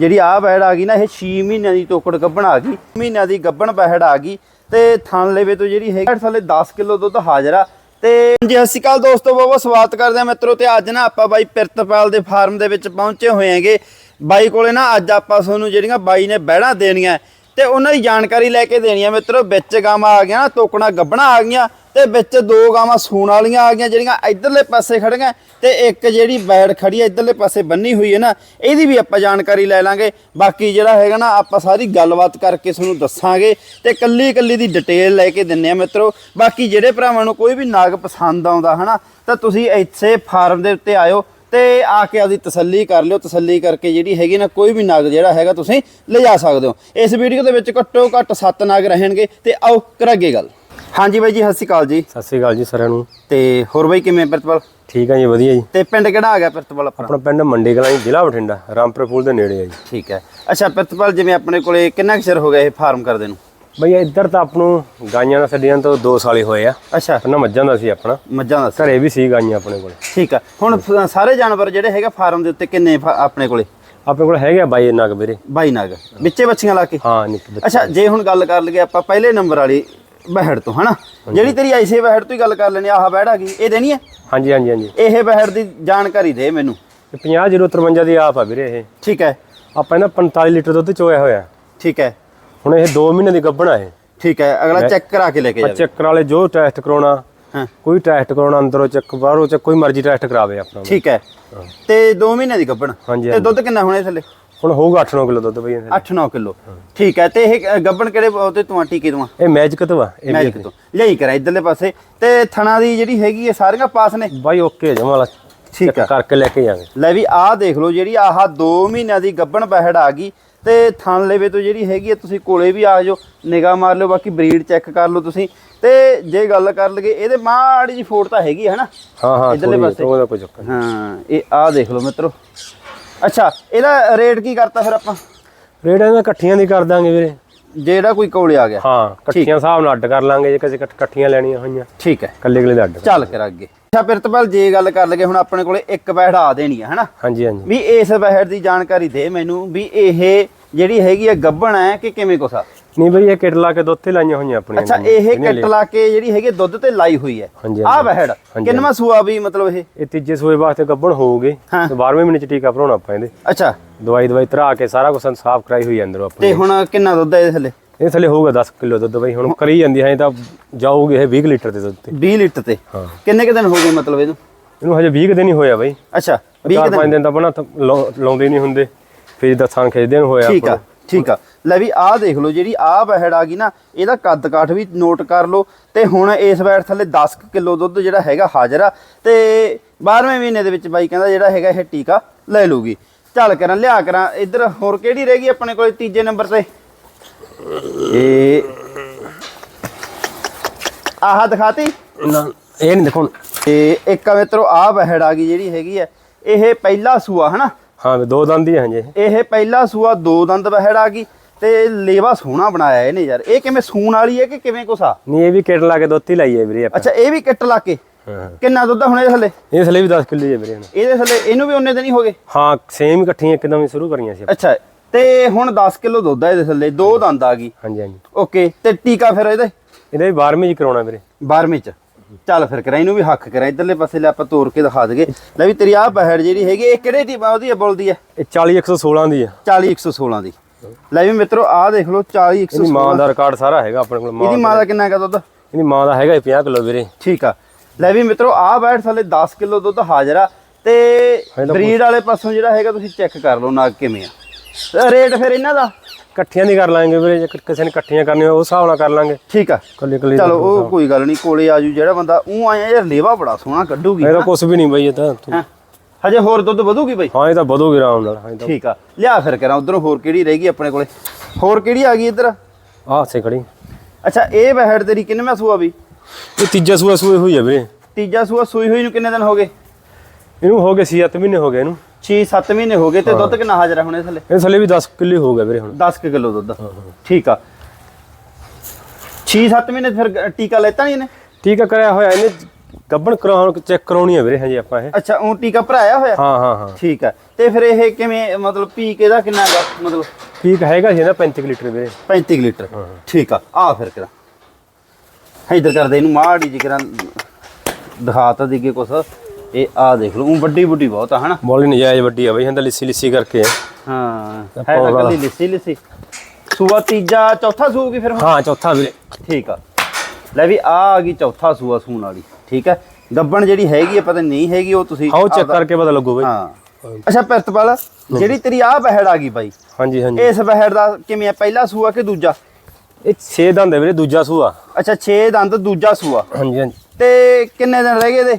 ਜਿਹੜੀ ਆ ਬੈੜ ਆ ਗਈ ਨਾ, ਇਹ 6 ਮਹੀਨਿਆਂ ਦੀ ਤੋਕੜ ਗੱਭਣ ਆ ਗਈ। ਮਹੀਨਿਆਂ ਦੀ ਗੱਭਣ ਬੈੜ ਆ ਗਈ ਤੇ ਥਣ ਲੇਵੇ ਤੋਂ ਜਿਹੜੀ ਹੈਗੀ ਥੱਲੇ 10 ਕਿਲੋ ਦੁੱਧ ਹਾਜ਼ਰ ਆ। ਤੇ ਜੀ ਸਤਿ ਸ਼੍ਰੀ ਅਕਾਲ ਦੋਸਤੋ, ਬਹੁਤ ਬਹੁਤ ਸਵਾਗਤ ਕਰਦੇ ਆ ਮਿੱਤਰੋ, ਤੇ ਅੱਜ ਨਾ ਆਪਾਂ ਬਾਈ ਪਿਰਤਪਾਲ ਦੇ ਫਾਰਮ ਦੇ ਵਿੱਚ ਪਹੁੰਚੇ ਹੋਏ ਹੈਗੇ। ਬਾਈ ਕੋਲੇ ਨਾ ਅੱਜ ਆਪਾਂ ਤੁਹਾਨੂੰ ਜਿਹੜੀਆਂ ਬਾਈ ਨੇ ਬਹਿੜਾਂ ਦੇਣੀਆਂ ਤੇ ਉਹਨਾਂ ਦੀ ਜਾਣਕਾਰੀ ਲੈ ਕੇ ਦੇਣੀ ਆ ਮਿੱਤਰੋ, ਵਿੱਚ ਗਾਵਾਂ ਆ ਗਈਆਂ ਨਾ ਤੋਕਣਾ ਗੱਬਣਾ ਆ ਗਈਆਂ, ਤੇ ਵਿੱਚ ਦੋ ਗਾਵਾਂ ਸੂਣ ਵਾਲੀਆਂ ਆ ਗਈਆਂ, ਜਿਹੜੀਆਂ ਇਧਰਲੇ ਪਾਸੇ ਖੜੀਆਂ, ਤੇ ਇੱਕ ਜਿਹੜੀ ਬੈੜ ਖੜੀ ਹੈ ਇਧਰਲੇ ਪਾਸੇ ਬੰਨੀ ਹੋਈ ਹੈ ਨਾ, ਇਹਦੀ ਵੀ ਆਪਾਂ ਜਾਣਕਾਰੀ ਲੈ ਲਾਂਗੇ। ਬਾਕੀ ਜਿਹੜਾ ਹੈਗਾ ਨਾ, ਆਪਾਂ ਸਾਰੀ ਗੱਲਬਾਤ ਕਰਕੇ ਤੁਹਾਨੂੰ ਦੱਸਾਂਗੇ, ਤੇ ਕੱਲੀ ਕੱਲੀ ਦੀ ਡਿਟੇਲ ਲੈ ਕੇ ਦਿੰਨੇ ਆ ਮਿੱਤਰੋ। ਬਾਕੀ ਜਿਹੜੇ ਭਰਾਵਾਂ ਨੂੰ ਕੋਈ ਵੀ ਨਾਗ ਪਸੰਦ ਆਉਂਦਾ, ਹਨਾ, ਤਾਂ ਤੁਸੀਂ ਇੱਥੇ ਫਾਰਮ ਦੇ ਉੱਤੇ ਆਇਓ ਤੇ ਆ ਕੇ ਆਪਦੀ ਤਸੱਲੀ ਕਰ ਲਿਓ ਤਸੱਲੀ ਕਰਕੇ ਜਿਹੜੀ ਹੈਗੀ ਨਾ ਕੋਈ ਵੀ ਨਗ ਜਿਹੜਾ ਹੈਗਾ ਤੁਸੀਂ ਲਿਜਾ ਸਕਦੇ ਹੋ। ਇਸ ਵੀਡੀਓ ਦੇ ਵਿੱਚ ਘੱਟੋ ਘੱਟ 7 ਨਗ ਰਹਿਣਗੇ ਤੇ ਆਓ ਕਰਾਂਗੇ ਗੱਲ। ਹਾਂਜੀ ਬਾਈ ਜੀ ਸਤਿ ਸ਼੍ਰੀ ਅਕਾਲ ਜੀ। ਸਤਿ ਸ੍ਰੀ ਅਕਾਲ ਜੀ ਸਾਰਿਆਂ ਨੂੰ। ਤੇ ਹੋਰ ਬਾਈ ਕਿਵੇਂ ਪ੍ਰਿਤਪਾਲ? ਠੀਕ ਆ ਜੀ ਵਧੀਆ ਜੀ। ਤੇ ਪਿੰਡ ਕਿਹੜਾ ਆ ਗਿਆ ਪ੍ਰਿਤਪਾਲ ਆਪਣਾ? ਆਪਣਾ ਪਿੰਡ ਮੰਡੀ ਕਲਾਂ ਜੀ ਜ਼ਿਲ੍ਹਾ ਬਠਿੰਡਾ ਰਾਮਪੁਰ ਫੂਲ ਦੇ ਨੇੜੇ ਆ ਜੀ। ਠੀਕ ਹੈ। ਅੱਛਾ ਪ੍ਰਿਤਪਾਲ ਜਿਵੇਂ ਆਪਣੇ ਕੋਲੇ ਕਿੰਨਾ ਕੁ ਚਿਰ ਹੋ ਗਿਆ ਇਹ ਫਾਰਮ ਕਰਦੇ ਨੂੰ? ਬਈ ਇੱਧਰ ਤਾਂ ਆਪ ਨੂੰ ਗਾਈਆਂ ਦਾ ਛੱਡੀਆਂ ਤੋਂ 2 ਸਾਲ ਹੀ ਹੋਏ ਆ। ਅੱਛਾ। ਪਹਿਲਾਂ ਮੱਝਾਂ ਦਾ ਸੀ ਆਪਣਾ। ਮੱਝਾਂ ਦਾ ਸੀ। ਘਰੇ ਵੀ ਸੀ ਗਾਈਆਂ ਆਪਣੇ ਕੋਲ। ਠੀਕ ਆ। ਹੁਣ ਫ- ਸਾਰੇ ਜਾਨਵਰ ਜਿਹੜੇ ਹੈਗਾ ਫਾਰਮ ਦੇ ਉੱਤੇ ਕਿੰਨੇ ਫ- ਆਪਣੇ ਕੋਲੇ? ਆਪਣੇ ਕੋਲ ਹੈਗੇ ਆ ਬਾਈ ਨਗ ਵੀਰੇ। 22 ਨਗ। ਵਿੱਚੇ ਬੱਚੀਆਂ ਲਾ ਕੇ? ਹਾਂ ਨਿੱਕੇ ਬੱਚੇ। ਅੱਛਾ ਜੇ ਹੁਣ ਗੱਲ ਕਰ ਲਈਏ ਆਪਾਂ ਪਹਿਲੇ ਨੰਬਰ ਵਾਲੀ ਬਹਿੜ ਤੋਂ ਹਨਾ? ਜਿਹੜੀ ਤੇਰੀ ਐਸੇ ਬਹਿੜ ਤੋਂ ਹੀ ਗੱਲ ਕਰ ਲੈਣੀ ਆਹ ਬਹਿੜ ਆ ਗਈ। ਇਹ ਦੇਣੀ ਹੈ ਹਾਂਜੀ ਹਾਂਜੀ ਹਾਂਜੀ। ਇਹ ਬਹਿੜ ਦੀ ਜਾਣਕਾਰੀ ਦੇ ਮੈਨੂੰ। ਇਹ 50 053 ਦੀ ਆਪ ਆ ਵੀਰੇ ਇਹ। ਠੀਕ ਹੈ। ਆਪਾਂ ਇਹਨਾਂ 45 ਲੀਟਰ ਦੁੱਧ ਚੋਇਆ ਹੋਇਆ। ਠੀਕ ਹੈ। ਹੁਣ ਇਹ 2 ਮਹੀਨੇ ਦੀ ਗੱਭਣਾ ਹੈ ਠੀਕ ਹੈ ਅਗਲਾ ਚੈੱਕ ਕਰਾ ਕੇ ਲੈ ਕੇ ਜਾਵੇ। ਚੈੱਕ ਵਾਲੇ ਜੋ ਟੈਸਟ ਕਰਾਉਣਾ ਹਾਂ। ਕੋਈ ਟੈਸਟ ਕਰਾਉਣਾ ਅੰਦਰੋਂ ਚੱਕ ਬਾਹਰੋਂ ਚੱਕ ਕੋਈ ਮਰਜ਼ੀ ਟੈਸਟ ਕਰਾਵੇ ਆਪਣਾ। ਠੀਕ ਹੈ। ਤੇ 2 ਮਹੀਨੇ ਦੀ ਗੱਭਣ। ਤੇ ਦੁੱਧ ਕਿੰਨਾ ਹੋਣਾ ਥੱਲੇ? ਹੁਣ ਹੋਊਗਾ 8-9 ਕਿਲੋ ਦੁੱਧ ਬਈ ਇਹਦੇ। 8-9 ਕਿਲੋ। ਠੀਕ ਹੈ ਤੇ ਇਹ ਗੱਭਣ ਕਿਹੜੇ ਉਹਤੇ ਤੂੰ ਟੀਕੇ ਤੋਂ ਇਹ ਮੈਜਿਕ ਤੋਂ ਆ ਇਹ ਮੈਜਿਕ ਤੋਂ। ਲਈ ਕਰਾ ਇਧਰਲੇ ਪਾਸੇ। ਤੇ ਥਣਾ ਦੀ ਜਿਹੜੀ ਹੈਗੀ ਹੈ ਸਾਰੀਆਂ ਪਾਸ ਨੇ? ਬਾਈ ਓਕੇ ਜਮਾ ਵਾਲਾ ਠੀਕ ਆ। ਕਰਕੇ ਲੈ ਕੇ ਜਾਵੇ। ਲੈ ਵੀ ਆਹ ਦੇਖ ਲਓ ਜਿਹੜੀ ਆਹ 2 ਮਹੀਨਿਆਂ ਦੀ ਗੱਭਣ ਬਹਿੜ ਆ ਗਈ। ਤੇ ਥਣ ਲੇਵੇ ਤੋਂ ਜਿਹੜੀ ਹੈਗੀ ਹੈ ਤੁਸੀਂ ਕੋਲੇ ਵੀ ਆ ਜਾਓ ਨਿਗਾਹ ਮਾਰ ਲਿਓ ਬਾਕੀ ਬਰੀਡ ਚੈੱਕ ਕਰ ਲਓ ਤੁਸੀਂ। ਤੇ ਜੇ ਗੱਲ ਕਰ ਲਈਏ ਇਹਦੇ ਮਾੜੀ ਜੀ ਫੋਟ ਤਾਂ ਹੈਗੀ ਹੈ ਹਨਾ? ਹਾਂ ਹਾਂ ਇੱਧਰਲੇ ਪਾਸੇ। ਉਹਦਾ ਕੋਈ ਚੱਕਰ ਨਹੀਂ। ਹਾਂ ਇਹ ਆਹ ਦੇਖ ਲਓ ਮਿੱਤਰੋ। ਅੱਛਾ ਇਹਦਾ ਰੇਟ ਕੀ ਕਰਤਾ ਫਿਰ ਆਪਾਂ? ਰੇਟ ਇਹਨਾਂ ਇਕੱਠੀਆਂ ਦੀ ਕਰ ਦਾਂਗੇ ਵੀਰੇ। ਜਿਹੜਾ ਕੋਈ ਕੋਲੇ ਆ ਗਿਆ। ਹਾਂ ਇਕੱਠੀਆਂ ਹਿਸਾਬ ਨਾਲ ਅੱਡ ਕਰ ਲਾਂਗੇ ਜੇ ਕਿਸੇ ਇਕੱਠ- ਇਕੱਠੀਆਂ ਲੈਣੀਆਂ ਹੋਈਆਂ। ਠੀਕ ਹੈ। ਕੱਲੇ ਕੱਲੇ ਦਾ ਅੱਡ ਚੱਲ ਕਰ ਅੱਗੇ। ਅੱਛਾ ਪ੍ਰਿਤਪਾਲ ਜੇ ਗੱਲ ਕਰ ਲਈਏ ਹੁਣ ਆਪਣੇ ਕੋਲੇ ਇੱਕ ਆ ਦੇਣੀ ਹੈ ਹਨਾ? ਹਾਂਜੀ ਹਾਂਜੀ। ਵੀ ਇਸ ਬਹਿੜ ਦੀ ਜਾਣਕਾਰੀ ਦੇ ਮੈਨੂੰ ਵੀ ਇਹ ਜਿਹੜੀ ਹੈਗੀ ਹੈ ਗੱਭਣ ਹੈ ਕਿ ਕਿਵੇਂ ਆ ਨਹੀਂ ਬਈ ਇਹ ਕਿਟ ਲਾ ਕੇ ਦੁੱਧ ਤੇ ਲਾਈਆਂ ਹੋਈਆਂ ਆਪਣੀਆਂ ਅੱਛਾ। ਇਹ ਕਿੱਟ ਲਾ ਕੇ ਜਿਹੜੀ ਹੈਗੀ ਦੁੱਧ ਤੇ ਲਾਈ ਹੋਈ ਹੈ ਹਾਂਜੀ। ਬਹਿੜ ਕਿੰਨਵਾਂ ਸੂਆ ਵੀ ਮਤਲਬ ਇਹ? ਇਹ ਤੀਜੇ ਸੂਏ ਵਾਸਤੇ ਗੱਭਣ ਹੋਊਗੀ। ਤੇ 12ਵੇਂ ਮਹੀਨੇ ਚ ਟੀਕਾ ਭਰਾਉਣਾ ਆਪਾਂ ਇਹਦੇ। ਅੱਛਾ। ਦਵਾਈ ਦਵਾਈ ਧਰਾ ਕੇ ਸਾਰਾ ਕੁਝ ਸਾਫ਼ ਕਰਾਈ ਹੋਈ ਅੰਦਰੋਂ ਤੇ ਆਪਣੀ ਹੁਣ ਕਿੰਨਾ ਦੁੱਧ ਹੈ ਇਹਦੇ ਥੱਲੇ? ਇਹ ਥੱਲੇ ਹੋਊਗਾ 10 ਕਿਲੋ ਦੁੱਧ ਬਈ ਹੁਣ ਕਰੀ ਜਾਂਦੀ ਹੈ ਤਾਂ ਜਾਊਗੀ ਇਹ 20 ਲੀਟਰ ਦੇ ਦੁੱਧ ਤੇ। 20 ਲੀਟਰ ਤੇ? ਹਾਂ। ਕਿੰਨੇ ਕੁ ਦਿਨ ਹੋ ਗਏ ਮਤਲਬ ਇਹਨੂੰ? ਇਹਨੂੰ ਹਜੇ 20 ਕੁ ਦਿਨ ਹੀ ਹੋਇਆ ਬਈ। ਅੱਛਾ 20 ਚਾਰ ਕੁ ਪੰਜ ਦਿਨ। ਤਾਂ ਬਣਾ ਲਾਉਂਦੇ ਨਹੀਂ ਹੁੰਦੇ। ਫਿਰ ਦੱਸਾਂ ਖਿੱਚਦੇ ਨੂੰ ਹੋਇਆ ਠੀਕ ਆ ਠੀਕ ਆ। ਲੈ ਵੀ ਆਹ ਦੇਖ ਲਓ ਜਿਹੜੀ ਆਹ ਬਹਿੜ ਆ ਗਈ ਨਾ ਇਹਦਾ ਕੱਦ ਕਾਠ ਵੀ ਨੋਟ ਕਰ ਲਓ। ਤੇ ਹੁਣ ਇਸ ਬੈੜ ਥੱਲੇ 10 ਕਿਲੋ ਦੁੱਧ ਜਿਹੜਾ ਹੈਗਾ ਹਾਜ਼ਰ ਆ। ਤੇ 12ਵੇਂ ਮਹੀਨੇ ਦੇ ਵਿੱਚ ਬਾਈ ਕਹਿੰਦਾ ਜਿਹੜਾ ਹੈਗਾ ਇਹ ਟੀਕਾ ਲੈ ਲੂਗੀ ਚੱਲ ਕਰਾਂ ਲਿਆ ਕਰਾਂ। ਇੱਧਰ ਹੋਰ ਕਿਹੜੀ ਰਹਿ ਗਈ ਆਪਣੇ ਕੋਲ ਤੀਜੇ ਨੰਬਰ ਤੇ? ਇਹ ਆਹ ਦਿਖਾਤੀ? ਨਾ ਇਹ ਨਹੀਂ ਦੇਖੋ ਤੇ ਇੱਕ ਆ ਮਿੱਤਰੋ ਆਹ ਬਹਿੜ ਆ ਗਈ ਜਿਹੜੀ ਹੈਗੀ ਆ। ਇਹ ਪਹਿਲਾ ਸੂਆ ਹਨਾ? ਹਾਂ ਦੋ ਦੰਦ ਹੀ ਆ ਹਜੇ। ਇਹ ਪਹਿਲਾ ਸੂਆ ਦੋ ਦੰਦ ਬਹਿੜ ਆ ਗਈ ਤੇ ਲੇਵਾ ਸੋਹਣਾ ਬਣਾਇਆ ਇਹਨੇ ਯਾਰ। ਇਹ ਕਿਵੇਂ ਸੂਣ ਵਾਲੀ ਹੈ ਕਿ ਕਿਵੇਂ ਕੁਸਾ ਨਹੀਂ ਇਹ ਵੀ ਕਿਟ ਲਾ ਕੇ ਹੀ ਲਾਈ ਹੈ ਵੀਰੇ ਆਪਾਂ। ਅੱਛਾ ਇਹ ਵੀ ਕਿੱਟ ਲਾ ਕੇ? ਹਾਂ ਕਿੰਨਾ ਦੁੱਧ ਹੁਣ ਇਹਦੇ ਥੱਲੇ? ਇਹ ਥੱਲੇ ਵੀ 10 ਕਿਲੋ ਹੀ ਹੈ ਵੀਰੇ ਇਹਦੇ ਥੱਲੇ ਇਹਨੂੰ ਵੀ ਉਹਨੇ ਦਿਨ ਹੀ ਹੋ ਗਏ ਹਾਂ ਸੇਮ ਇਕੱਠੀਆਂ ਇੱਕਦਮ ਹੀ ਸ਼ੁਰੂ ਕਰੀਆਂ ਸੀ। ਅੱਛਾ ਤੇ ਹੁਣ 10 ਕਿਲੋ ਦੁੱਧ ਆ ਇਹਦੇ ਥੱਲੇ ਦੋ ਦੰਦ ਆ ਗਈ। ਹਾਂਜੀ ਹਾਂਜੀ। ਓਕੇ ਤੇ ਟੀਕਾ ਫਿਰ ਇਹਦੇ? ਇਹਦੇ ਵੀ 12ਵੀਂ ਚ ਕਰਾਉਣਾ ਵੀਰੇ। 12ਵੇਂ ਚ। ਚੱਲ ਫਿਰ ਕਰਾਂ ਇਹਨੂੰ ਵੀ ਹੱਕ ਕਰਾਂ ਇਧਰਲੇ ਪਾਸੇ ਲੈ ਆਪਾਂ ਤੋੜ ਕੇ ਦਿਖਾ ਦਈਏ। ਲੈ ਵੀ ਤੇਰੀ ਆਹ ਬਹਿੜ ਜਿਹੜੀ ਹੈਗੀ ਇਹ ਕਿਹੜੇ ਦੀ ਉਹਦੀ ਬੋਲਦੀ ਹੈ ਇਹ 40 116 ਦੀ ਆ। 40 116 ਦੀ। ਲੈ ਵੀ ਮਿੱਤਰੋ ਆਹ ਦੇਖ ਲਓ 40 ਇਹਦੀ ਮਾਂ 116 ਦਾ ਰਿਕਾਰਡ ਸਾਰਾ ਹੈਗਾ ਆਪਣੇ ਕੋਲ ਮਾਂ ਇਹਦੀ ਮਾਂ ਦਾ ਕਿੰਨਾ ਹੈਗਾ ਦੁੱਧ? ਇਹਦੀ ਮਾਂ ਦਾ ਹੈਗਾ 50 ਕਿਲੋ ਵੀਰੇ। ਠੀਕ ਆ। ਲੈ ਵੀ ਮਿੱਤਰੋ ਆਹ ਬੈਠ ਥੱਲੇ 10 ਕਿਲੋ ਦੁੱਧ ਹਾਜ਼ਰ ਆ। ਤੇ ਬਰੀਡ ਵਾਲੇ ਪਾਸੋਂ ਜਿਹੜਾ ਹੈਗਾ ਤੁਸੀਂ ਚੈੱਕ ਕਰ ਲਓ ਨਾਗ ਕਿਵੇਂ ਆ। ਰੇਟ ਫਿਰ ਇਹਨਾਂ ਦਾ? ਇਕੱਠੀਆਂ ਦੀ ਕਰ ਲਾਂਗੇ ਵੀਰੇ ਜੇ ਕਿਸੇ ਨੇ ਇਕੱਠੀਆਂ ਕਰਨੀਆਂ ਉਸ ਹਿਸਾਬ ਨਾਲ ਕਰ ਲਾਂਗੇ। ਠੀਕ ਆ। ਕੱਲੇ ਕੱਲੇ ਚਲੋ ਉਹ ਕੋਈ ਗੱਲ ਨਹੀਂ ਕੋਲੇ ਆਜੂ ਜਿਹੜਾ ਬੰਦਾ ਉਹ ਆਇਆ ਯਾਰ ਲੇਵਾ ਬੜਾ ਸੋਹਣਾ ਕੱਢੂਗੀ। ਇਹਦਾ ਕੁਝ ਵੀ ਨਹੀਂ ਬਈ ਇਹ ਤਾਂ ਤੂੰ-। ਹਜੇ ਹੋਰ ਦੁੱਧ ਵਧੂਗੀ ਬਈ? ਹਾਂ ਇਹ ਤਾਂ ਵਧੂਗੀ ਆਰਾਮ ਨਾਲ ਹਾਂ ਠੀਕ ਆ। ਲਿਆ ਫਿਰ ਕਰਾਂ ਉਧਰੋਂ ਹੋਰ ਕਿਹੜੀ ਰਹਿ ਗਈ ਆਪਣੇ ਕੋਲੇ? ਹੋਰ ਕਿਹੜੀ ਆ ਗਈ ਇੱਧਰ? ਆਹ ਸੇ ਖੜੀ। ਅੱਛਾ ਇਹ ਬਹਿੜ ਤੇਰੀ ਕਿੰਨਵਾਂ ਸੂਆ ਵੀ ਇਹ ਤੀਜਾ ਸੂਆ ਸੂਏ ਹੋਈ ਹੈ ਵੀਰੇ। ਤੀਜਾ ਸੂਆ ਸੂਈ ਹੋਈ ਨੂੰ ਕਿੰਨੇ ਦਿਨ ਹੋ ਗਏ? ਇਹਨੂੰ ਹੋ ਗਏ 6-7 ਮਹੀਨੇ ਹੋ ਗਏ ਇਹਨੂੰ। 6-7 ਮਹੀਨੇ ਹੋ ਗਏ ਤੇ ਦੁੱਧ ਕਿੰਨਾ ਹਾਜ਼ਰ ਆ ਹੁਣ ਥੱਲੇ? ਇਹ ਥੱਲੇ ਵੀ 10 ਕਿਲੋ ਹੋ ਗਿਆ ਵੀਰੇ ਹੁਣ। 10 ਕਿਲੋ ਦੁੱਧ। ਠੀਕ ਆ। 6-7 ਮਹੀਨੇ ਫਿਰ ਟੀਕਾ ਲੈਤਾ ਨਹੀਂ ਇਹਨੇ? ਠੀਕ ਆ ਕਰਿਆ ਹੋਇਆ ਇਹਨੇ ਗੱਬਣ ਕਰਾਉਣ ਚੈੱਕ ਕਰਾਉਣੀ ਹੈ ਵੀਰੇ ਹਜੇ ਆਪਾਂ ਇਹ। ਅੱਛਾ ਉਹ ਟੀਕਾ ਭਰਾਇਆ ਹੋਇਆ? ਹਾਂ ਹਾਂ ਹਾਂ। ਠੀਕ ਹੈ ਤੇ ਫਿਰ ਇਹ ਕਿਵੇਂ ਮਤਲਬ ਪੀ ਕੇ ਦਾ ਕਿੰਨਾ ਗਾ ਮਤਲਬ? ਠੀਕ ਹੈਗਾ ਸੀ ਨਾ 35 ਕੁ ਲੀਟਰ ਵੀਰੇ। 35 ਕੁ ਲੀਟਰ। ਠੀਕ ਆ ਆ ਫਿਰ ਕਰਾ। ਇਧਰ ਕਰਦੇ ਇਹਨੂੰ ਮਾੜੀ ਜਿਹੀ ਕਰਾਂ। ਦਿਖਾ ਤਾਂ ਦੇਗੇ ਕੁਛ। ਇਹ ਆ ਦੇਖ ਲਓ ਉਹ ਵੱਡੀ ਵੱਡੀ ਬਹੁਤ ਆ ਹਨਾ? ਬੋਲੀ ਨਜਾਇਜ਼ ਵੱਡੀ ਆ ਬਈ ਹੰਦਾ ਲਿੱਸੀ ਲਿੱਸੀ ਕਰਕੇ ਹਾਂ ਹੈ ਤਾਂ। ਕੱਲੀ ਲਿੱਸੀ ਲਿੱਸੀ ਸੂਆ ਤੀਜਾ ਚੌਥਾ ਸੂਗੀ ਫਿਰ? ਹਾਂ ਚੌਥਾ ਵੀਰੇ। ਠੀਕ ਆ। ਲੈ ਵੀ ਆ ਆ ਗਈ ਚੌਥਾ ਸੂਆ ਸੂਣ ਵਾਲੀ ਠੀਕ ਹੈ ਗੱਬਣ ਜਿਹੜੀ ਹੈਗੀ ਆ ਪਤਾ ਨਹੀਂ ਹੈਗੀ ਉਹ ਤੁਸੀਂ ਆਓ ਚੈੱਕ ਕਰਕੇ ਪਤਾ ਲੱਗੂ ਬਈ। ਹਾਂ। ਅੱਛਾ ਪਿਰਤਪਾਲ ਜਿਹੜੀ ਤੇਰੀ ਆ ਬਹਿੜ ਆ ਗਈ ਬਾਈ ਹਾਂਜੀ ਹਾਂਜੀ। ਇਸ ਬਹਿੜ ਦਾ ਕਿਵੇਂ ਆ ਪਹਿਲਾ ਸੂਆ ਕਿ ਦੂਜਾ? ਇਹ 6 ਦੰਦ ਹੈ ਵੀਰੇ ਦੂਜਾ ਸੂਆ। ਅੱਛਾ 6 ਦੰਦ ਦੂਜਾ ਸੂਆ। ਹਾਂਜੀ ਹਾਂਜੀ। ਤੇ ਕਿੰਨੇ ਦਿਨ ਰਹਿ ਗਏ ਇਹ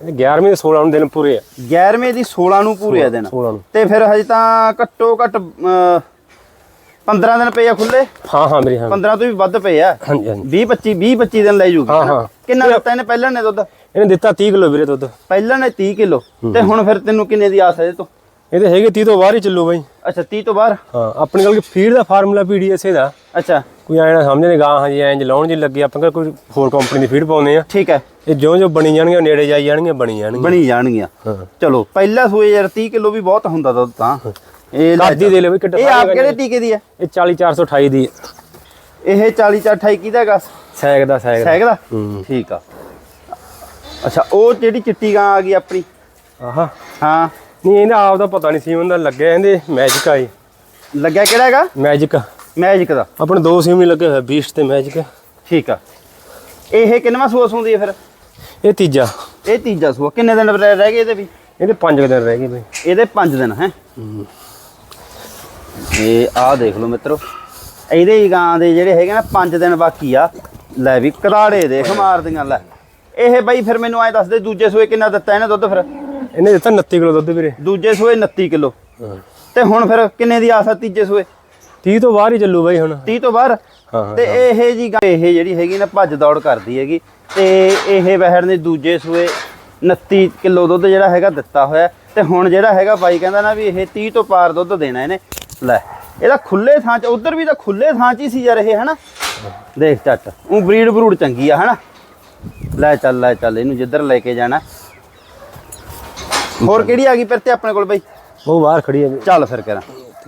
11ਵੇਂ ਤੇ 16 ਨੂੰ ਦਿਨ ਪੂਰੇ ਆ। 11ਵੇਂ ਦੀ 16 ਨੂੰ ਪੂਰੇ ਆ ਦਿਨ। 16 ਨੂੰ। ਤੇ ਫਿਰ ਹਜੇ ਤਾਂ ਘੱਟੋ ਘੱਟ ਅਮ, 15 ਦਿਨ ਪਏ ਆ ਖੁੱਲੇ ਹਾਂ ਹਾਂ ਵੀਰੇ ਹਾਂ। 15 ਤੋਂ ਵੀ ਵੱਧ ਪਏ ਆ? ਹਾਂਜੀ ਹਾਂਜੀ। 20 25 20 25 ਦਿਨ ਲੈ ਜੂਗੀ ਹਾਂ? ਹਾਂ। ਕਿੰਨਾ ਦਿੱਤਾ ਇਹਨੇ? ਪਹਿਲਾਂ ਨੇ ਦੁੱਧ? ਇਹਨੇ ਦਿੱਤਾ 30 ਕਿਲੋ ਵੀਰੇ ਦੁੱਧ। ਪਹਿਲਾਂ ਨੇ 30 ਕਿਲੋ। ਤੇ ਹੁਣ ਫਿਰ ਤੈਨੂੰ ਕਿੰਨੇ ਦੀ ਆਸ ਹੈ ਇਹ ਤੋਂ? ਇਹ ਤੇ ਹੈਗੇ 30 ਤੋਂ ਬਾਹਰ ਹੀ ਚੱਲੂ ਬਈ। ਅੱਛਾ 30 ਤੋਂ ਬਾਹਰ? ਹਾਂ ਆਪਣੀ ਗੱਲ ਕਿ ਫੀਡ ਦਾ ਫਾਰਮੂਲਾ ਪੀਡੀਐਸ ਦਾ। ਅੱਛਾ। ਕੋਈ ਐਂ ਨਾ ਸਮਝੇ ਗਾਂ ਹਾਂ ਜੀ ਐਂ ਲਾਉਣ ਜੀ ਲੱਗੀ ਆਪਾਂ ਕਿਹੜਾ ਕੋਈ ਹੋਰ ਕੰਪਨੀ ਦੀ ਫੀਡ ਪਾਉਂਦੇ ਆ। ਠੀਕ ਹੈ। ਇਹ ਜਿਉਂ ਜਿਉਂ ਬਣੀ ਜਾਣਗੀਆਂ ਨੇੜੇ ਜਾਈ ਜਾਣਗੀਆਂ ਬਣੀ ਜਾਣਗੀਆਂ। ਬਣੀ ਜਾਣਗੀਆਂ। ਹਾਂ। ਚਲੋ ਪਹਿਲਾ ਸੂਏ ਯਾਰ 30 ਕਿਲੋ ਵੀ ਬਹੁਤ ਹੁੰਦਾ ਦੁੱਧ ਤਾਂ। ਇਹ ਲੈ ਕਾਦੀ ਦੇ ਲੈ ਬਈ ਕਿੱਡਾ ਇਹ ਆਪ ਕਿਹੜੇ ਟੀਕੇ ਦੀ ਹੈ? ਇਹ 40428 ਦੀ। ਇਹ 40 ਚਾ 28 ਕਿਹਦਾ ਹੈਗਾ? ਸੈਗ ਦਾ ਸੈਗ ਸੈਗ ਦਾ? ਠੀਕ ਆ। ਅੱਛਾ ਉਹ ਜਿਹੜੀ ਚਿੱਟੀ ਗਾਂ ਆ ਗਈ ਆਪਣੀ? ਆਹਾ। ਹਾਂ। ਨਹੀਂ ਇਹਦਾ ਆਪ ਦਾ ਪਤਾ ਨਹੀਂ ਸੀ ਉਹਦਾ ਲੱਗਿਆ ਇਹਦੇ ਮੈਜਿਕ ਆਈ ਲੱਗਿਆ ਕਿਹੜਾ ਹੈਗਾ? ਮੈਜਿਕ ਮੈਜਿਕ ਦਾ। ਆਪਣੇ ਦੋ ਸਿਮ ਹੀ ਲੱਗੇ ਹੋਏ ਬੀਸਟ ਤੇ ਮੈਜਿਕ ਠੀਕ ਆ। ਇਹ ਕਿੰਨਵਾਂ ਸੂਆ ਸੂੰਦੀ ਹੈ ਫਿਰ? ਇਹ ਤੀਜਾ। ਇਹ ਤੀਜਾ ਸੂਆ। ਕਿੰਨੇ ਦਿਨ ਰਹਿ ਰਹਿ ਗਏ ਇਹਦੇ ਵੀ? ਇਹਦੇ 5 ਦਿਨ ਰਹਿ ਗਏ ਬਈ। ਇਹਦੇ 5 ਦਿਨ ਹੈ? ਇਹ ਆਹ ਦੇਖ ਲਓ ਮਿੱਤਰੋ। ਇਹਦੇ ਹੀ ਗਾਂ ਦੇ ਜਿਹੜੇ ਹੈਗੇ ਨਾ 5 ਦਿਨ ਬਾਕੀ ਆ। ਲੈ ਵੀ ਕਰਾੜੇ ਦੇਖ ਮਾਰਦੀਆਂ ਲੈ। ਇਹ ਬਾਈ ਫਿਰ ਮੈਨੂੰ ਐ ਦੱਸ ਦੇ ਦੂਜੇ ਸੂਏ ਕਿੰਨਾ ਦਿੱਤਾ ਇਹਨੇ ਦੁੱਧ ਫਿਰ? ਇਹਨੇ ਦਿੱਤਾ 29 ਕਿਲੋ ਦੁੱਧ ਵੀਰੇ। ਦੂਜੇ ਸੂਏ 29 ਕਿਲੋ। ਤੇ ਹੁਣ ਫਿਰ ਕਿੰਨੇ ਦੀ ਆਸ ਆ ਤੀਜੇ ਸੂਏ? 30 ਤੋਂ ਬਾਹਰ ਹੀ ਚੱਲੂ ਬਈ ਹੁਣ। 30 ਤੋਂ ਬਾਹਰ? ਤੇ ਇਹ ਜੀ ਇਹ ਜਿਹੜੀ ਹੈਗੀ ਨਾ ਭੱਜ ਦੌੜ ਕਰਦੀ ਹੈਗੀ। ਤੇ ਇਹ ਵਹਿੜ ਨੇ ਦੂਜੇ ਸੂਏ 29 ਕਿਲੋ ਦੁੱਧ ਜਿਹੜਾ ਹੈਗਾ ਦਿੱਤਾ ਹੋਇਆ। ਤੇ ਹੁਣ ਜਿਹੜਾ ਹੈਗਾ ਬਾਈ ਕਹਿੰਦਾ ਨਾ ਵੀ ਇਹ 30 ਤੋਂ ਪਾਰ ਦੁੱਧ ਦੇਣਾ ਇਹਨੇ। ਲੈ ਇਹਦਾ ਖੁੱਲੇ ਥਾਂ ਚ ਉਧਰ ਵੀ ਤਾਂ ਖੁੱਲੇ ਥਾਂ ਚ ਹੀ ਸੀ ਯਾਰ ਇਹ ਹਨਾ? ਦੇਖ ਚੱਟ ਉਹ ਬਰੀਡ ਬਰੂਡ ਚੰਗੀ ਆ ਹਨਾ? ਲੈ ਚੱਲ ਲੈ ਚੱਲ ਇਹਨੂੰ ਜਿੱਧਰ ਲੈ ਕੇ ਜਾਣਾ। ਹੋਰ ਕਿਹੜੀ ਆ ਗਈ ਫਿਰ ਤੇ ਆਪਣੇ ਕੋਲ ਬਾਈ? ਉਹ ਬਾਹਰ ਖੜੀ ਹੈ ਚੱਲ ਫਿਰ ਕਰਾਂ।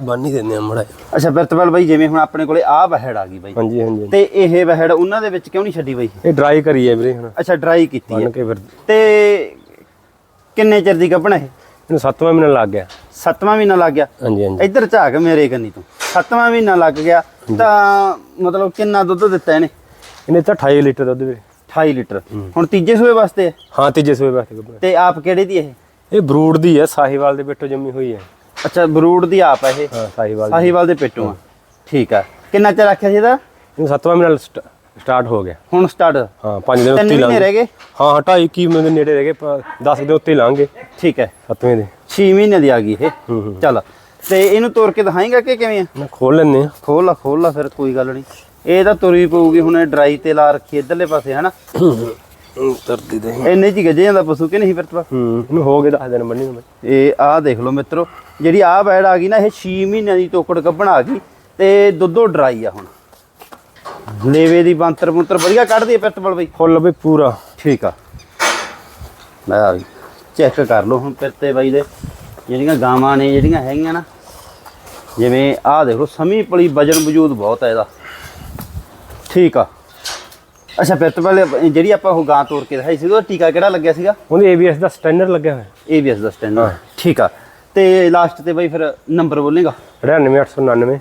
ਬੰਨ ਹੀ ਦਿੰਦੇ ਆ ਮੜਾ ਅੱਛਾ ਬਿਰਤਪਾਲ ਬਾਈ ਜਿਵੇਂ ਹੁਣ ਆਪਣੇ ਕੋਲੇ ਆਹ ਵਹਿੜ ਆ ਗਈ ਬਾਈ। ਹਾਂਜੀ ਹਾਂਜੀ। ਤੇ ਇਹ ਵਹਿੜ ਉਹਨਾਂ ਦੇ ਵਿੱਚ ਕਿਉਂ ਨਹੀਂ ਛੱਡੀ ਬਾਈ? ਇਹ ਡਰਾਈ ਕਰੀ ਹੈ ਵੀਰੇ ਹੁਣ। ਅੱਛਾ ਡਰਾਈ ਕੀਤੀ ਹੈ ਬੰਨ ਕੇ ਫਿਰ ਤੇ ਕਿੰਨੇ ਚਿਰ ਦੀ ਗੱਭਣ ਇਹ? ਇਹਨੂੰ 7ਵਾਂ ਮਹੀਨਾ ਲੱਗ ਗਿਆ। ਸੱਤਵਾਂ ਮਹੀਨਾ ਲੱਗ ਗਿਆ? ਹਾਂਜੀ ਹਾਂਜੀ। ਇੱਧਰ ਝਾਕ ਮੇਰੇ ਕੰਨੀ ਤੋਂ। ਸੱਤਵਾਂ ਮਹੀਨਾ ਲੱਗ ਗਿਆ ਤਾਂ ਮਤਲਬ ਕਿੰਨਾ ਦੁੱਧ ਦਿੱਤਾ ਇਹਨੇ? ਇਹਨੇ ਤਾਂ 28 ਲੀਟਰ ਦੁੱਧ ਵੀਰੇ। 28 ਲੀਟਰ। ਹੁਣ ਤੀਜੇ ਸੂਏ ਵਾਸਤੇ ਹੈ। ਹਾਂ ਤੀਜੇ ਸੂਏ ਵਾਸਤੇ ਗੱਭਣ ਤੇ ਆਪ ਕਿਹੜੇ ਦੀ ਇਹ? ਇਹ ਬਰੂਡ ਦੀ ਹੈ ਸਾਹੀਵਾਲ ਦੇ ਬੇਟੋ ਜੰਮੀ ਹੋਈ ਹੈ। ਅੱਛਾ ਬਰੂਡ ਦੀ ਆਪ ਹੈ ਇਹ? ਹਾਂ ਸਾਹੀਵਾਲ ਦੀ। ਸਾਹੀਵਾਲ ਦੇ ਪੇਟੋਂ ਆ। ਠੀਕ ਆ। ਕਿੰਨਾ ਚਿਰ ਰੱਖਿਆ ਸੀ ਇਹਦਾ? ਇਹਨੂੰ 7ਵਾਂ ਮਹੀਨਾ ਸਟ- ਸਟਾਰਟ ਹੋ ਗਿਆ। ਹੁਣ ਸਟਾਰਟ? ਹਾਂ 5 ਦਿਨ ਤਿੰਨ ਉੱਤੇ ਹੀ ਮਹੀਨੇ ਲੰਘ ਰਹਿ ਗਏ? ਹਾਂ 2.5 ਕੀ ਮਹੀਨੇ ਦੇ ਨੇੜੇ ਰਹਿ ਗਏ 10 ਦੇ ਉੱਤੇ ਹੀ ਲਾਂਗੇ ਠੀਕ ਹੈ। 7ਵੇਂ ਦੇ 6 ਮਹੀਨੇ ਦੀ ਆ ਗਈ ਇਹ? ਹੂੰ ਹੂੰ। ਚੱਲ ਤੇ ਇਹਨੂੰ ਤੋੜ ਕੇ ਦਿਖਾਏਗਾ ਕਿ ਕਿਵੇਂ ਆ? ਮੈਂ ਖੋਲ ਲੈਨੇ ਆ ਖੋਲ ਲਾ ਖੋਲ ਲਾ ਫਿਰ ਕੋਈ ਗੱਲ ਨਹੀਂ। ਇਹ ਤਾਂ ਤੁਰੀ ਪਊਗੀ ਹੁਣ ਇਹ ਡਰਾਈ ਤੇ ਲਾ ਰੱਖੀ ਇਧਰਲੇ ਪਾਸੇ ਹਨਾ? ਤਰਦੀ ਦੇ ਇੰਨੇ ਚ ਹੀ ਗੱਜੇ ਜਾਂਦਾ ਪਸ਼ੂ ਕਿ ਨਹੀਂ ਫਿਰ ਤਾਂ ਹੂੰ। ਇਹਨੂੰ ਹੋ ਗਏ 10 ਦਿਨ ਬੰਨੀ ਨੂੰ ਬਈ। ਇਹ ਆਹ ਦੇਖ ਲਓ ਮਿੱਤਰੋ ਜਿਹੜੀ ਆਹ ਬੈੜ ਆ ਗਈ ਨਾ ਇਹ 6 ਮਹੀਨਿਆਂ ਦੀ ਤੋਕੜ ਗੱਭਣ ਆ ਗਈ ਤੇ ਦੁੱਧੋ ਡਰਾਈ ਆ ਹੁਣ। ਲੇਵੇ ਦੀ ਬੰਤਰ ਬੰਤਰ ਵਧੀਆ ਕੱਢਦੀ ਹੈ ਪਿਰਤਪਲ ਬਈ। ਫੁੱਲ ਬਈ ਪੂਰਾ। ਠੀਕ ਆ। ਲੈ ਆ ਵੀ ਚੈੱਕ ਕਰ ਲਓ ਹੁਣ ਪਿਰਤੇ ਬਾਈ ਦੇ। ਜਿਹੜੀਆਂ ਗਾਵਾਂ ਨੇ ਜਿਹੜੀਆਂ ਹੈਗੀਆਂ ਨਾ ਜਿਵੇਂ ਆਹ ਦੇਖੋ ਸਮੀ ਪਲੀ ਵਜਨ ਵਜੂਦ ਬਹੁਤ ਹੈ ਇਹਦਾ। ਠੀਕ ਆ। ਅੱਛਾ ਪਿਰਤਪਲ ਜਿਹੜੀ ਆਪਾਂ ਉਹ ਗਾਂ ਤੋੜ ਕੇ ਦਿਖਾਈ ਸੀ ਉਹਦਾ ਟੀਕਾ ਕਿਹੜਾ ਲੱਗਿਆ ਸੀਗਾ? ਉਹਦੇ ABS ਦਾ ਸਟੈਂਡਰ ਲੱਗਿਆ ਹੋਇਆ। ਏਬੀਐਸ ਦਾ ਸਟੈਂਡਰ। ਠੀਕ ਆ। ਤੇ ਲਾਸਟ ਤੇ ਬਾਈ ਫਿਰ ਨੰਬਰ ਬੋਲੇਗਾ? 99899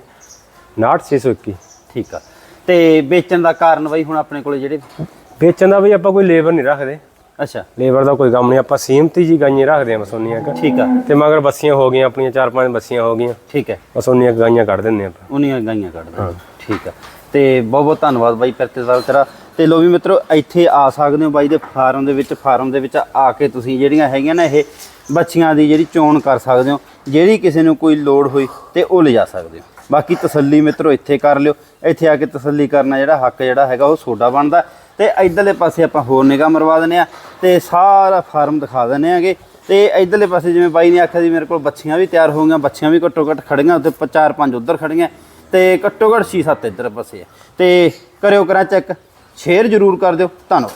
621 ਠੀਕ ਆ। ਤੇ ਵੇਚਣ ਦਾ ਕਾਰਨ ਬਾਈ ਹੁਣ ਆਪਣੇ ਕੋਲੇ ਜਿਹੜੇ? ਵੇਚਣ ਦਾ ਬਈ ਆਪਾਂ ਕੋਈ ਲੇਬਰ ਨਹੀਂ ਰੱਖਦੇ। ਅੱਛਾ। ਲੇਬਰ ਦਾ ਕੋਈ ਕੰਮ ਨਹੀਂ ਆਪਾਂ ਸੀਮਤੀ ਜੀ ਗਾਈਆਂ ਰੱਖਦੇ ਆ ਬਸ ਉਹਨੀਆਂ ਕੁ। ਠੀਕ ਆ। ਤੇ ਮਗਰ ਬੱਸੀਆਂ ਹੋ ਗਈਆਂ ਆਪਣੀਆਂ ਚਾਰ ਪੰਜ ਬੱਸੀਆਂ ਹੋ ਗਈਆਂ। ਠੀਕ ਹੈ ਬਸ ਉਹਨੀਆਂ ਕੁ ਗਾਈਆਂ ਕੱਢ ਦਿੰਦੇ ਆਪਾਂ। ਉਹਨੀਆਂ ਗਾਈਆਂ ਕੱਢਦਾ ਠੀਕ ਆ। ਤੇ ਬਹੁਤ ਬਹੁਤ ਧੰਨਵਾਦ ਬਾਈ ਪ੍ਰਤੀਵਾਲ ਤੇਰਾ ਤੇ ਲੋ ਵੀ ਮਿੱਤਰੋ, ਇੱਥੇ ਆ ਸਕਦੇ ਹੋ ਬਾਈ ਦੇ ਫਾਰਮ ਦੇ ਵਿੱਚ, ਫਾਰਮ ਦੇ ਵਿੱਚ ਆ ਕੇ ਤੁਸੀਂ ਜਿਹੜੀਆਂ ਹੈਗੀਆਂ ਨਾ ਇਹ ਬੱਚੀਆਂ ਦੀ ਜਿਹੜੀ ਚੋਣ ਕਰ ਸਕਦੇ ਹੋ, ਜਿਹੜੀ ਕਿਸੇ ਨੂੰ ਕੋਈ ਲੋੜ ਹੋਈ ਤੇ ਉਹ ਲਿਜਾ ਸਕਦੇ ਹੋ। ਬਾਕੀ ਤਸੱਲੀ ਮਿੱਤਰੋ, ਇੱਥੇ ਕਰ ਲਿਓ। ਇੱਥੇ ਆ ਕੇ ਤਸੱਲੀ ਕਰਨਾ ਜਿਹੜਾ ਹੱਕ ਜਿਹੜਾ ਹੈਗਾ, ਉਹ ਸੋਡਾ ਬਣਦਾ। ਤੇ ਇਧਰਲੇ ਪਾਸੇ ਆਪਾਂ ਹੋਰ ਨਿਗਾਹ ਮਰਵਾ ਦਿੰਦੇ ਆ ਤੇ ਸਾਰਾ ਫਾਰਮ ਦਿਖਾ ਦਿੰਦੇ ਆਗੇ ਤੇ ਇਧਰਲੇ ਪਾਸੇ ਜਿਵੇਂ ਬਾਈ ਨੇ ਆਖਿਆ ਸੀ ਮੇਰੇ ਕੋਲ ਬੱਚੀਆਂ ਵੀ ਤਿਆਰ ਹੋ ਗਈਆਂ, ਬੱਚੀਆਂ ਵੀ ਘੱਟੋ ਘੱਟ ਖੜੀਆਂ ਉੱਤੇ ਪ- ਚਾਰ ਪੰਜ ਉੱਧਰ ਖੜੀਆਂ। ਤੇ ਘੱਟੋ ਘੱਟ 6-7 ਇੱਧਰ ਪਾਸੇ ਆ। ਤੇ ਕਰਿਓ ਕਰਾਂ ਚੈੱਕ। ਸ਼ੇਅਰ ਜ਼ਰੂਰ ਕਰ ਦਿਓ। ਧੰਨਵਾਦ।